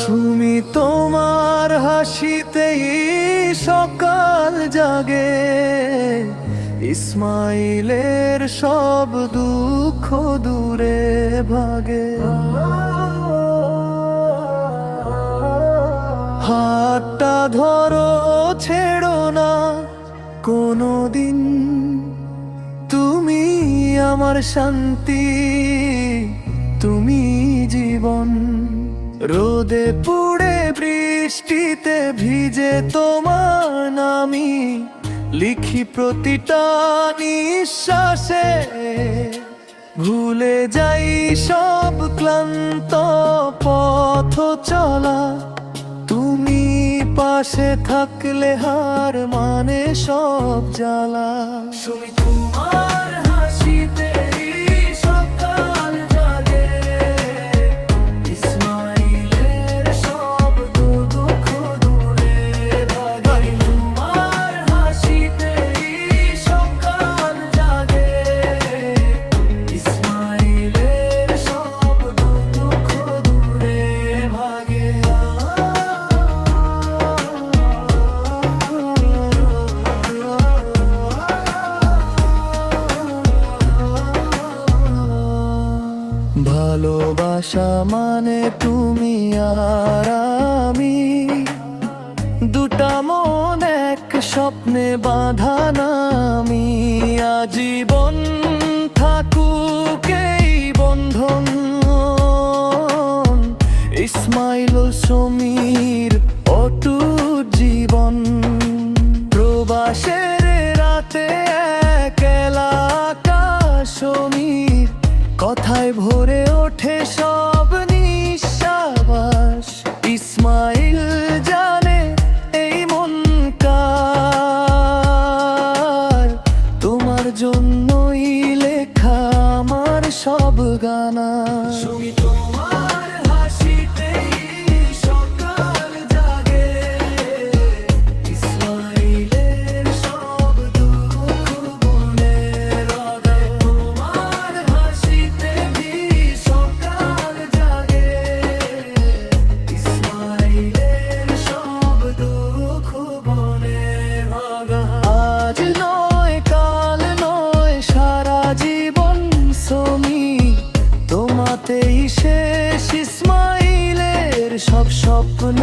সুমি তোমার হাসিতেই সকাল জাগে। ইসমাইলের সব দুঃখ দূরে ভাগে। হাতটা ধরো, ছেড়ো না। কোনো দিন তুমি আমার শান্তি, তুমি জীবন। রোদে পুড়ে বৃষ্টিতে ভিজে তোমার নামি লিখি প্রতিটা নিঃশ্বাসে। ভুলে যাই সব ক্লান্ত পথ চলা। তুমি পাশে থাকলে হার মানে সব জ্বালা। তোমার ভালোবাসা মানে তুমি আর আমি। দুটা মন এক স্বপ্নে বাঁধা নামি। আজীবন থাকুক এই বন্ধন। ইসমাইল ও সমীর কথায় ভরে ওঠে সব নিঃশ্বাস। ইসমাইল জানে এই মন তোমার জন্যই লেখা আমার সব গানা। তোমার স্বপ্ন